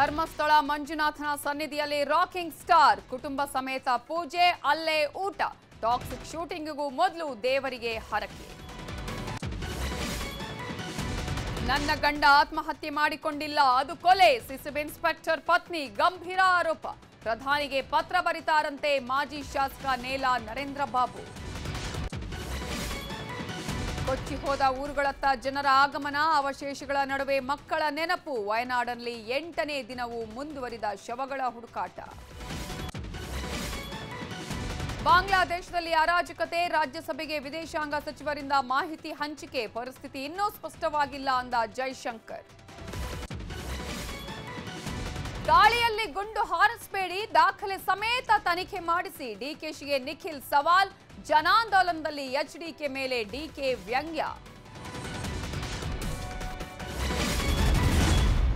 ಧರ್ಮಸ್ಥಳ ಮಂಜುನಾಥನ ಸನ್ನಿಧಿಯಲ್ಲಿ rocking star ಕುಟುಂಬ ಸಮೇತ ಪೂಜೆ, ಅಲ್ಲೇ ಊಟ. ಟಾಕ್ಸಿಕ್ ಶೂಟಿಂಗ್ಗೂ ಮೊದಲು ದೇವರಿಗೆ ಹರಕೆ. ನನ್ನ ಗಂಡ ಆತ್ಮಹತ್ಯೆ ಮಾಡಿಕೊಂಡಿಲ್ಲ. ಅದು ಕೊಲೆ. ಸಿಸಿಬ್ ಇನ್ಸ್ಪೆಕ್ಟರ್ ಪತ್ನಿ ಗಂಭೀರ ಆರೋಪ. ಪ್ರಧಾನಿಗೆ ಪತ್ರ ಬರಿತಾರಂತೆ ಮಾಜಿ ಶಾಸಕ ನೇಲಾ ನರೇಂದ್ರ ಬಾಬು. ಕೊಚ್ಚಿ ಹೋದ ಊರುಗಳತ್ತ ಜನರ ಆಗಮನ, ಅವಶೇಷಗಳ ನಡುವೆ ಮಕ್ಕಳ ನೆನಪು. ವಯನಾಡಲ್ಲಿ ಎಂಟನೇ ದಿನವೂ ಮುಂದುವರಿದ ಶವಗಳ ಹುಡುಕಾಟ. ಬಾಂಗ್ಲಾದೇಶದಲ್ಲಿ ಅರಾಜಕತೆ, ರಾಜ್ಯಸಭೆಗೆ ವಿದೇಶಾಂಗ ಸಚಿವರಿಂದ ಮಾಹಿತಿ ಹಂಚಿಕೆ. ಪರಿಸ್ಥಿತಿ ಇನ್ನೂ ಸ್ಪಷ್ಟವಾಗಿಲ್ಲ ಅಂದ ಜೈಶಂಕರ್. ಗಾಳಿಯಲ್ಲಿ ಗುಂಡು ಹಾರಿಸಬೇಡಿ, ದಾಖಲೆ ಸಮೇತ ತನಿಖೆ ಮಾಡಿಸಿ. ಡಿಕೆಶಿಗೆ ನಿಖಿಲ್ ಸವಾಲ್, ಜನಾಂದೋಲನದಲ್ಲಿ ಎಚ್ಡಿಕೆ ಮೇಲೆ ಡಿಕೆ ವ್ಯಂಗ್ಯ.